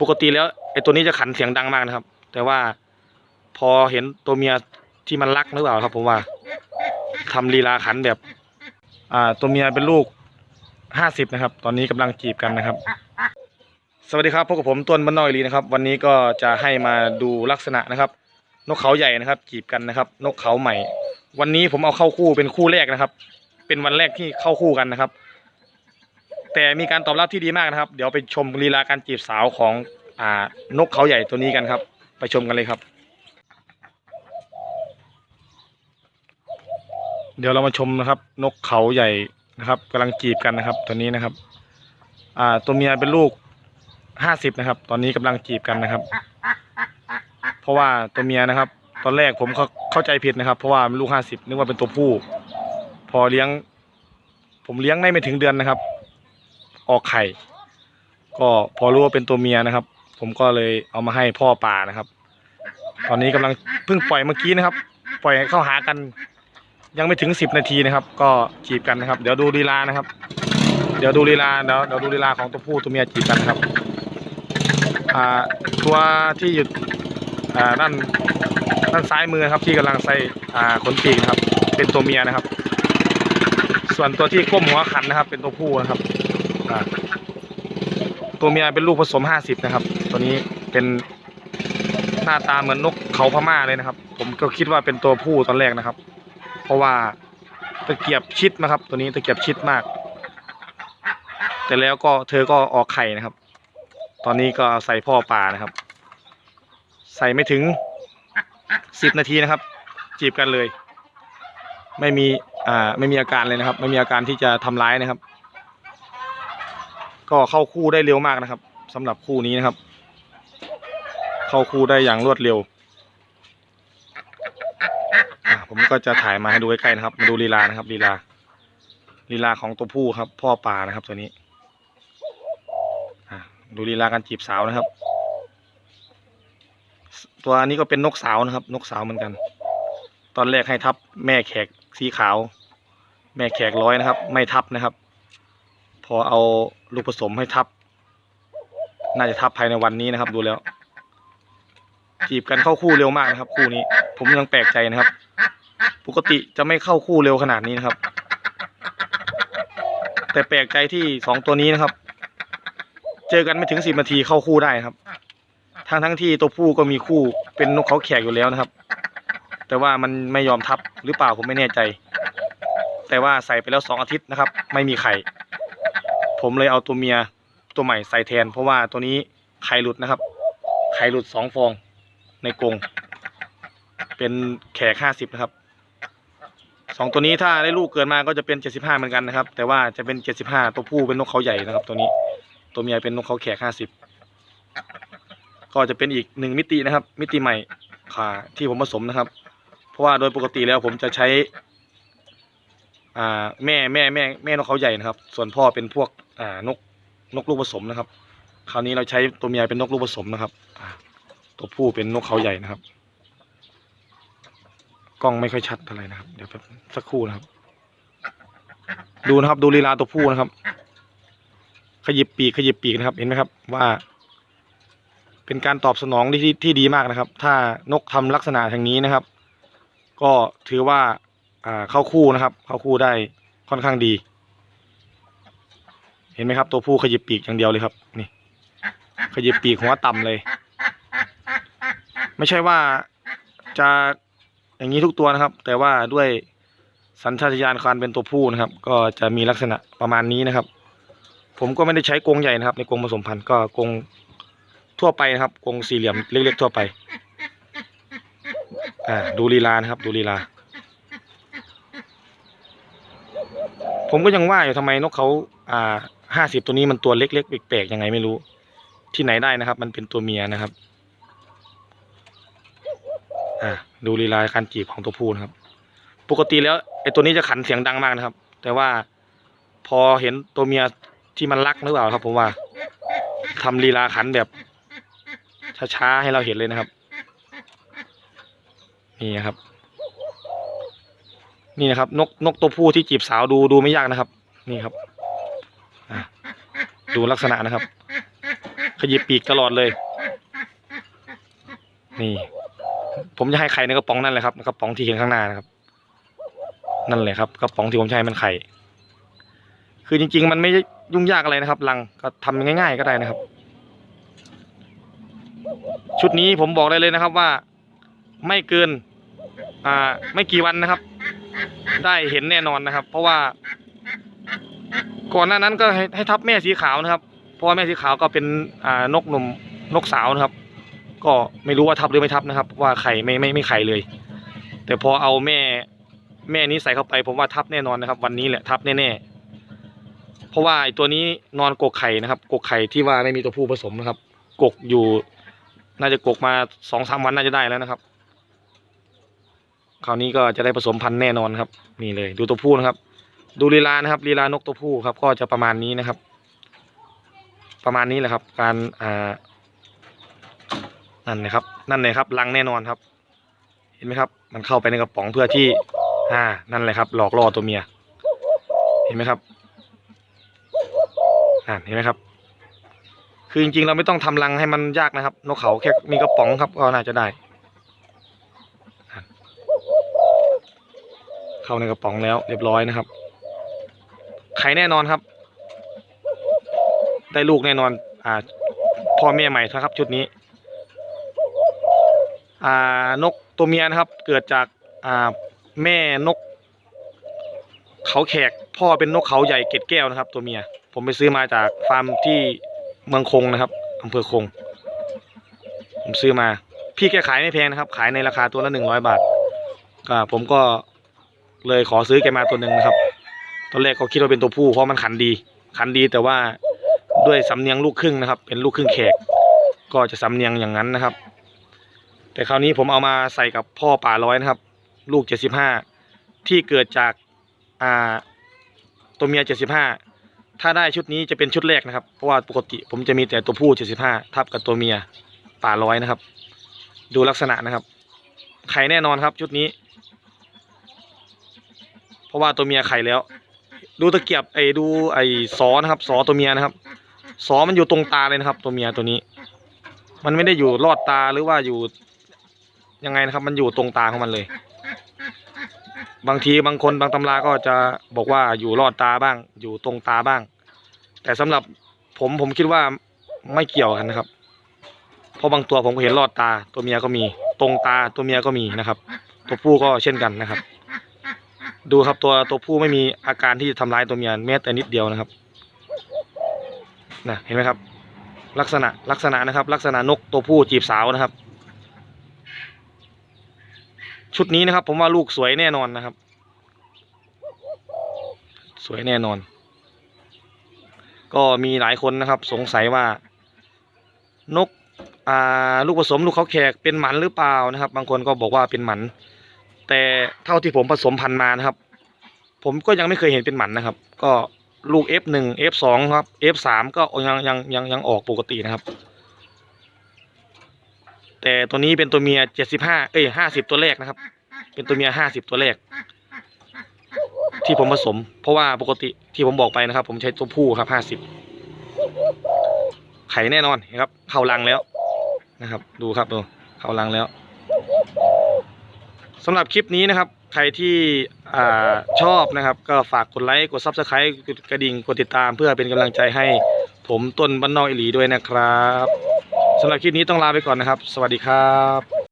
ปกติแล้วไอ้ตัวนี้จะขันเสียงดังมากนะครับ แต่ว่าพอเห็นตัวเมียที่มันรักหรือเปล่าครับ ผมว่าทำลีลาขันแบบ อ่า ตัวเมียเป็นลูกห้าสิบนะครับ ตอนนี้กำลังจีบกันนะครับ สวัสดีครับพบกับผมต้นบ้านน้อยลีนะครับ วันนี้ก็จะให้มาดูลักษณะนะครับ นกเขาใหญ่นะครับ จีบกันนะครับ นกเขาใหม่ วันนี้ผมเอาเข้าคู่เป็นคู่แรกนะครับ เป็นวันแรกที่เข้าคู่กันนะครับ แต่มีการตอบรับที่ดีมากนะครับ เดี๋ยวไปชมลีลาการจีบสาวของอ่านกเขาใหญ่ตัวนี้กันครับ ไปชมกันเลยครับ เดี๋ยวเรามาชมนะครับ นกเขาใหญ่นะครับกำลังจีบกันนะครับ ตัวนี้นะครับ อ่าตัวเมียเป็นลูกห้าสิบนะครับ ตอนนี้กำลังจีบกันนะครับ เพราะว่าตัวเมียนะครับ ตอนแรกผมเข้าเข้าใจผิดนะครับ เพราะว่ามันลูกห้าสิบนึกว่าเป็นตัวผู้ พอเลี้ยง ผมเลี้ยงได้ไม่ถึงเดือนนะครับ ออกไข่ ก็พอรู้ว่าเป็นตัวเมียนะครับ ผมก็เลยเอามาให้พ่อป่านะครับ ตอนนี้กำลังเพิ่งปล่อยเมื่อกี้นะครับ ปล่อยให้เข้าหากัน ยังไม่ถึงสิบนาทีนะครับ ก็จีบกันนะครับ เดี๋ยวดูลีลานะครับ เดี๋ยวดูลีลาเดี๋ยวเดี๋ยวดูลีลาของตัวผู้ตัวเมียจีบกันนะครับอ่าตัวที่อยู่อ่าด้านด้านซ้ายมือครับที่กำลังใส่อ่าขนปีกนะครับ เป็นตัวเมียนะครับ ส่วนตัวที่ก้มหัวขันนะครับ เป็นตัวผู้นะครับ ตัวเมียเป็นลูกผสมห้าสิบนะครับ ตัวนี้เป็นหน้าตาเหมือนนกเขาพม่าเลยนะครับ ผมก็คิดว่าเป็นตัวผู้ตอนแรกนะครับ เพราะว่าตะเกียบชิดนะครับ ตัวนี้ตะเกียบชิดมาก แต่แล้วก็เธอก็ออกไข่นะครับ ตอนนี้ก็ใส่พ่อป่านะครับ ใส่ไม่ถึงสิบนาทีนะครับ จีบกันเลย ไม่มีอ่าไม่มีอาการเลยนะครับ ไม่มีอาการที่จะทำร้ายนะครับ ก็เข้าคู่ได้เร็วมากนะครับสำหรับคู่นี้นะครับ เข้าคู่ได้อย่างรวดเร็วอะผมก็จะถ่ายมาให้ดูใกล้ๆนะครับ มาดูลีลานะครับลีลาลีลาของตัวผู้ครับ พ่อป่านะครับตัวนี้ดูลีลาการจีบสาวนะครับ ตัวนี้ก็เป็นนกสาวนะครับ นกสาวเหมือนกัน ตอนแรกให้ทับแม่แขกสีขาว แม่แขกร้อยนะครับ ไม่ทับนะครับ พอเอาลูกผสมให้ทับ น่าจะทับภายในวันนี้นะครับดูแล้วจีบกันเข้าคู่เร็วมากนะครับ คู่นี้ ผมยังแปลกใจนะครับ ปกติจะไม่เข้าคู่เร็วขนาดนี้นะครับ แต่แปลกใจที่สองตัวนี้นะครับ เจอกันไม่ถึงสิบนาทีเข้าคู่ได้ครับ ทั้งทั้งที่ตัวผู้ก็มีคู่เป็นนกเขาแขกอยู่แล้วนะครับ แต่ว่ามันไม่ยอมทับหรือเปล่าผมไม่แน่ใจ แต่ว่าใส่ไปแล้วสองอาทิตย์นะครับ ไม่มีไข่ ผมเลยเอาตัวเมียตัวใหม่ใส่แทน เพราะว่าตัวนี้ไข่หลุดนะครับ ไข่หลุดสองฟองในกรงเป็นแขกห้าสิบนะครับสองตัวนี้ถ้าได้ลูกเกิดมาก็จะเป็นเจ็ดสิบห้าเหมือนกันนะครับ แต่ว่าจะเป็นเจ็ดสิบห้าตัวผู้เป็นนกเขาใหญ่นะครับ ตัวนี้ตัวเมียเป็นนกเขาแขกห้าสิบก็จะเป็นอีกหนึ่งมิตินะครับ มิติใหม่ค่ะที่ผมผสมนะครับ เพราะว่าโดยปกติแล้วผมจะใช้ อ่าแม่แม่แม่แม่นกเขาใหญ่นะครับ ส่วนพ่อเป็นพวกอ่านกนกลูกผสมนะครับ คราวนี้เราใช้ตัวเมียเป็นนกลูกผสมนะครับอ่าตัวผู้เป็นนกเขาใหญ่นะครับ กล้องไม่ค่อยชัดเท่าไหร่นะครับ เดี๋ยวแป๊บสักครู่นะครับ ดูนะครับดูลีลาตัวผู้นะครับ ขยิบปีกขยิบปีกนะครับ เห็นไหมครับ ว่า เป็นการตอบสนองที่ที่ดีมากนะครับ ถ้านกทำลักษณะอย่างนี้นะครับ ก็ถือว่า อ่าเข้าคู่นะครับ เข้าคู่ได้ค่อนข้างดี เห็นไหมครับ ตัวผู้ขยิบปีกอย่างเดียวเลยครับ นี่ ขยิบปีกหัวต่ำเลย ไม่ใช่ว่าจะอย่างนี้ทุกตัวนะครับ แต่ว่าด้วยสัญชาตญาณการเป็นตัวผู้นะครับ ก็จะมีลักษณะประมาณนี้นะครับ ผมก็ไม่ได้ใช้กรงใหญ่นะครับ ในกรงผสมพันธุ์ก็กรงทั่วไปนะครับกรงสี่เหลี่ยมเล็กๆทั่วไป อ่าดูลีลานะครับ ดูลีลา ผมก็ยังว่าอยู่ทำไมนกเขาอ่าห้าสิบตัวนี้มันตัวเล็กๆแปลกๆยังไงไม่รู้ ที่ไหนได้นะครับ มันเป็นตัวเมียนะครับ อ่าดูลีลาการจีบของตัวผู้นะครับ ปกติแล้วไอ้ตัวนี้จะขันเสียงดังมากนะครับ แต่ว่าพอเห็นตัวเมียที่มันรักหรือเปล่าครับ ผมว่าทำลีลาขันแบบช้าๆให้เราเห็นเลยนะครับ นี่ครับ นี่นะครับ นกนกตัวผู้ที่จีบสาวดูดูไม่ยากนะครับ นี่ครับดูลักษณะนะครับ ขยิบปีกตลอดเลย นี่ ผมจะให้ไข่ในกระป๋องนั่นแหละครับกระป๋องที่เห็นข้างหน้านะครับ นั่นแหละครับกระป๋องที่ผมใช้มันไข่คือจริง ๆ มันไม่ยุ่งยากอะไรนะครับรังก็ทำง่าย ๆก็ได้นะครับ ชุดนี้ผมบอกได้เลยนะครับว่า ไม่เกิน อ่า ไม่กี่วันนะครับ ได้เห็นแน่นอนนะครับ เพราะว่า ก่อนหน้านั้นก็ให้ให้ทับแม่สีขาวนะครับ เพราะว่าแม่สีขาวก็เป็นอ่านกหนุ่มนกสาวนะครับ ก็ไม่รู้ว่าทับหรือไม่ทับนะครับ ว่าไข่ไม่ไม่ไม่ไข่เลย แต่พอเอาแม่แม่นี้ใส่เข้าไป ผมว่าทับแน่นอนนะครับ วันนี้แหละทับแน่ๆเพราะว่าไอ้ตัวนี้นอนกกไข่นะครับ กกไข่ที่ว่าไม่มีตัวผู้ผสมนะครับ กกอยู่ น่าจะกกมาสองสามวันน่าจะได้แล้วนะครับ คราวนี้ก็จะได้ผสมพันธุ์แน่นอนครับนี่เลย ดูตัวผู้นะครับ ดูลีลานะครับลีลานกตัวผู้ครับ ก็จะประมาณนี้นะครับ ประมาณนี้แหละครับ การอ่านั่นนะครับ นั่นเลยครับรังแน่นอนครับ เห็นไหมครับ มันเข้าไปในกระป๋องเพื่อที่อ่านั่นเลยครับ หลอกล่อตัวเมีย เห็นไหมครับอ่าเห็นไหมครับ คือจริงๆเราไม่ต้องทำรังให้มันยากนะครับ นกเขาแค่มีกระป๋องครับก็น่าจะได้ เข้าในกระป๋องแล้วเรียบร้อยนะครับ ไข่แน่นอนครับ ได้ลูกแน่นอนอ่าพ่อแม่ใหม่นะครับ ชุดนี้ อ่านกตัวเมียนะครับ เกิดจากอ่าแม่นก เขาแขกพ่อเป็นนกเขาใหญ่เกล็ดแก้วนะครับ ตัวเมีย ผมไปซื้อมาจากฟาร์มที่เมืองคงนะครับอำเภอคง ผมซื้อมา พี่แกขายไม่แพงนะครับ ขายในราคาตัวละหนึ่งร้อยบาทก็ผมก็ เลยขอซื้อแกมาตัวหนึ่งนะครับ ตอนแรกก็คิดว่าเป็นตัวผู้เพราะมันขันดี ขันดีแต่ว่าด้วยสำเนียงลูกครึ่งนะครับ เป็นลูกครึ่งแขก ก็จะสำเนียงอย่างนั้นนะครับ แต่คราวนี้ผมเอามาใส่กับพ่อป่าร้อยนะครับ ลูกเจ็ดสิบห้าที่เกิดจากอ่าตัวเมียเจ็ดสิบห้าถ้าได้ชุดนี้จะเป็นชุดแรกนะครับ เพราะว่าปกติผมจะมีแต่ตัวผู้เจ็ดสิบห้าทับกับตัวเมียป่าร้อยนะครับ ดูลักษณะนะครับไข่แน่นอนครับชุดนี้ เพราะว่าตัวเมียไข่แล้ว ดูตะเกียบไอ้ดูไอ้ซอนะครับซอตัวเมียนะครับซอมันอยู่ตรงตาเลยนะครับ ตัวเมียตัวนี้ มันไม่ได้อยู่ลอดตาหรือว่าอยู่ยังไงนะครับ มันอยู่ตรงตาของมันเลย บางทีบางคนบางตำราก็จะบอกว่าอยู่ลอดตาบ้าง อยู่ตรงตาบ้าง แต่สำหรับผมผมคิดว่าไม่เกี่ยวกันนะครับเพราะบางตัวผมก็เห็นลอดตา ตัวเมียก็มี ตรงตาตัวเมียก็มีนะครับ ตัวผู้ก็เช่นกันนะครับ ดูครับตัวตัวผู้ไม่มีอาการที่จะทำร้ายตัวเมียแม้แต่นิดเดียวนะครับนะเห็นไหมครับ ลักษณะลักษณะนะครับ ลักษณะนกตัวผู้จีบสาวนะครับ ชุดนี้นะครับ ผมว่าลูกสวยแน่นอนนะครับ สวยแน่นอน ก็มีหลายคนนะครับ สงสัยว่านกอาลูกผสมลูกเขาแขกเป็นหมันหรือเปล่านะครับ บางคนก็บอกว่าเป็นหมัน แต่เท่าที่ผมผสมพันธุ์มานะครับ ผมก็ยังไม่เคยเห็นเป็นหมันนะครับ ก็ลูก F1 F2 ครับ F3 ก็ยังยังยังยังออกปกตินะครับ แต่ตัวนี้เป็นตัวเมีย75เอ้ย50ตัวแรกนะครับ เป็นตัวเมีย50ตัวแรก ที่ผมผสม เพราะว่าปกติที่ผมบอกไปนะครับ ผมใช้ตัวผู้ครับ50ไข่แน่นอนนะครับ เข้ารังแล้วนะครับ ดูครับดูเข้ารังแล้ว สำหรับคลิปนี้นะครับ ใครที่อ่าชอบนะครับ ก็ฝากกดไลค์ กดซับสไครต์กดกระดิ่ง กดติดตามเพื่อเป็นกำลังใจให้ผมต้นบ้านนอกอิหลีด้วยนะครับสำหรับคลิปนี้ต้องลาไปก่อนนะครับ สวัสดีครับ